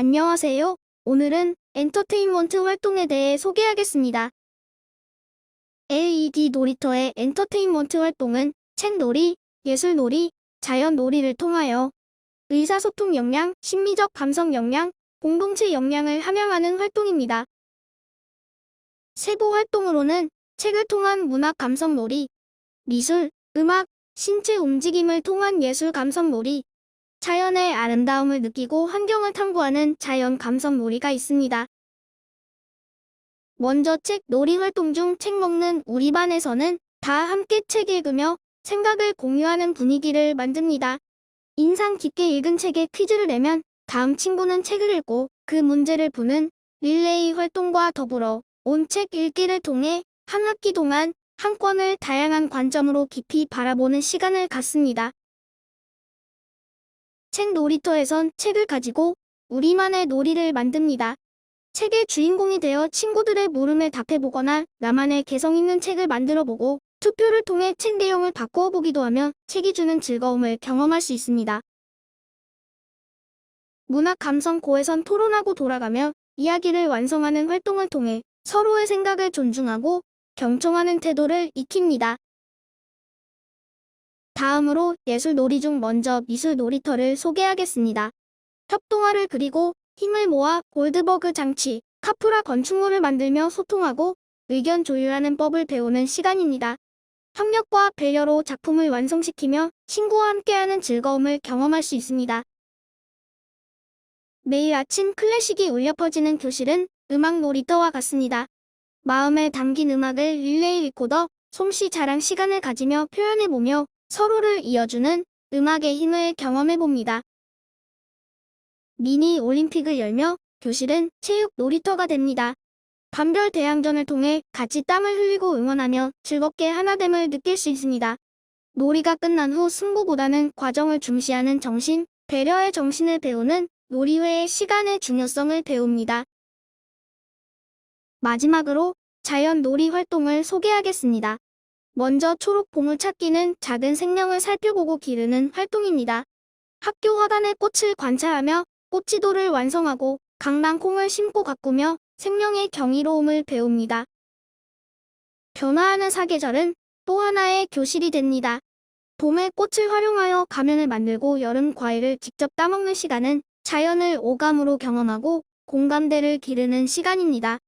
안녕하세요. 오늘은 엔터테인먼트 활동에 대해 소개하겠습니다. LED 놀이터의 엔터테인먼트 활동은 책놀이, 예술놀이, 자연놀이를 통하여 의사소통 역량, 심리적 감성 역량, 공동체 역량을 함양하는 활동입니다. 세부 활동으로는 책을 통한 문학 감성놀이, 미술, 음악, 신체 움직임을 통한 예술 감성놀이, 자연의 아름다움을 느끼고 환경을 탐구하는 자연 감성 놀이가 있습니다. 먼저 책 놀이 활동 중 책 먹는 우리 반에서는 다 함께 책 읽으며 생각을 공유하는 분위기를 만듭니다. 인상 깊게 읽은 책에 퀴즈를 내면 다음 친구는 책을 읽고 그 문제를 푸는 릴레이 활동과 더불어 온 책 읽기를 통해 한 학기 동안 한 권을 다양한 관점으로 깊이 바라보는 시간을 갖습니다. 책 놀이터에선 책을 가지고 우리만의 놀이를 만듭니다. 책의 주인공이 되어 친구들의 물음에 답해보거나 나만의 개성 있는 책을 만들어보고 투표를 통해 책 내용을 바꾸어 보기도 하며 책이 주는 즐거움을 경험할 수 있습니다. 문학 감성 고에선 토론하고 돌아가며 이야기를 완성하는 활동을 통해 서로의 생각을 존중하고 경청하는 태도를 익힙니다. 다음으로 예술 놀이 중 먼저 미술 놀이터를 소개하겠습니다. 협동화를 그리고 힘을 모아 골드버그 장치, 카프라 건축물을 만들며 소통하고 의견 조율하는 법을 배우는 시간입니다. 협력과 배려로 작품을 완성시키며 친구와 함께하는 즐거움을 경험할 수 있습니다. 매일 아침 클래식이 울려 퍼지는 교실은 음악 놀이터와 같습니다. 마음에 담긴 음악을 릴레이 리코더, 솜씨 자랑 시간을 가지며 표현해보며 서로를 이어주는 음악의 힘을 경험해봅니다. 미니 올림픽을 열며 교실은 체육 놀이터가 됩니다. 반별 대항전을 통해 같이 땀을 흘리고 응원하며 즐겁게 하나됨을 느낄 수 있습니다. 놀이가 끝난 후 승부보다는 과정을 중시하는 정신, 배려의 정신을 배우는 놀이회의 시간의 중요성을 배웁니다. 마지막으로 자연 놀이 활동을 소개하겠습니다. 먼저 초록 보물 찾기는 작은 생명을 살펴보고 기르는 활동입니다. 학교 화단의 꽃을 관찰하며 꽃지도를 완성하고 강낭콩을 심고 가꾸며 생명의 경이로움을 배웁니다. 변화하는 사계절은 또 하나의 교실이 됩니다. 봄의 꽃을 활용하여 가면을 만들고 여름 과일을 직접 따먹는 시간은 자연을 오감으로 경험하고 공감대를 기르는 시간입니다.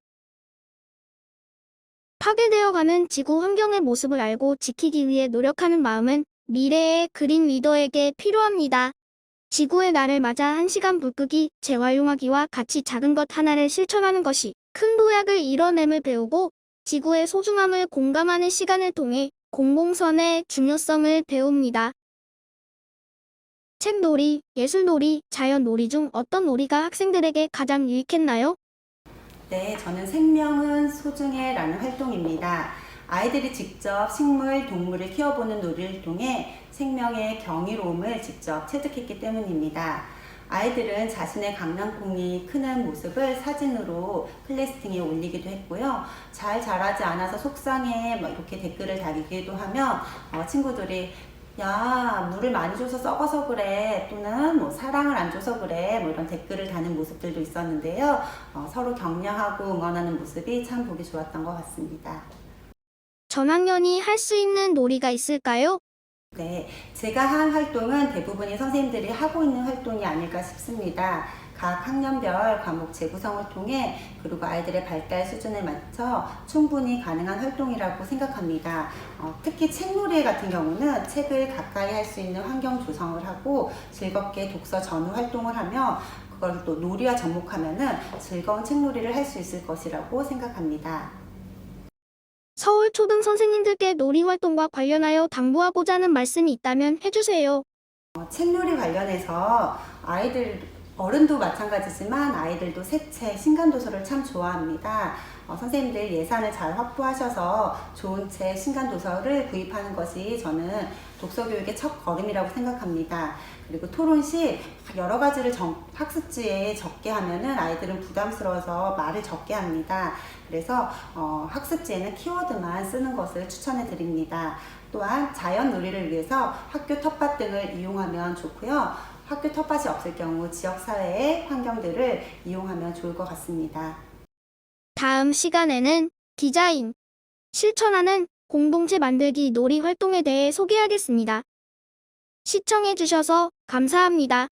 파괴되어가는 지구 환경의 모습을 알고 지키기 위해 노력하는 마음은 미래의 그린 리더에게 필요합니다. 지구의 날을 맞아 1시간 불 끄기, 재활용하기와 같이 작은 것 하나를 실천하는 것이 큰 도약을 이뤄냄을 배우고 지구의 소중함을 공감하는 시간을 통해 공공선의 중요성을 배웁니다. 책놀이, 예술놀이, 자연놀이 중 어떤 놀이가 학생들에게 가장 유익했나요? 네, 저는 생명은 소중해 라는 활동입니다. 아이들이 직접 식물, 동물을 키워보는 놀이를 통해 생명의 경이로움을 직접 체득했기 때문입니다. 아이들은 자신의 강낭콩이 크는 모습을 사진으로 클래스팅에 올리기도 했고요. 잘 자라지 않아서 속상해 뭐 이렇게 댓글을 달기도 하면 어, 친구들이 야, 물을 많이 줘서 썩어서 그래. 또는 뭐 사랑을 안 줘서 그래. 뭐 이런 댓글을 다는 모습들도 있었는데요. 어, 서로 격려하고 응원하는 모습이 참 보기 좋았던 것 같습니다. 전학년이 할 수 있는 놀이가 있을까요? 네, 제가 한 활동은 대부분이 선생님들이 하고 있는 활동이 아닐까 싶습니다. 각 학년별 과목 재구성을 통해 그리고 아이들의 발달 수준에 맞춰 충분히 가능한 활동이라고 생각합니다. 어, 특히 책놀이 같은 경우는 책을 가까이 할 수 있는 환경 조성을 하고 즐겁게 독서 전후 활동을 하며 그걸 또 놀이와 접목하면은 즐거운 책놀이를 할 수 있을 것이라고 생각합니다. 서울 초등 선생님들께 놀이 활동과 관련하여 당부하고자 하는 말씀이 있다면 해주세요. 어, 책놀이 관련해서 아이들 어른도 마찬가지지만 아이들도 새 책, 신간도서를 참 좋아합니다. 어, 선생님들 예산을 잘 확보하셔서 좋은 책, 신간 도서를 구입하는 것이 저는 독서 교육의 첫 걸음이라고 생각합니다. 그리고 토론 시 여러 가지를 정- 학습지에 적게 하면은 아이들은 부담스러워서 말을 적게 합니다. 그래서 어, 학습지에는 키워드만 쓰는 것을 추천해 드립니다. 또한 자연 놀이를 위해서 학교 텃밭 등을 이용하면 좋고요. 학교 텃밭이 없을 경우 지역사회의 환경들을 이용하면 좋을 것 같습니다. 다음 시간에는 디자인, 실천하는 공동체 만들기 놀이 활동에 대해 소개하겠습니다. 시청해주셔서 감사합니다.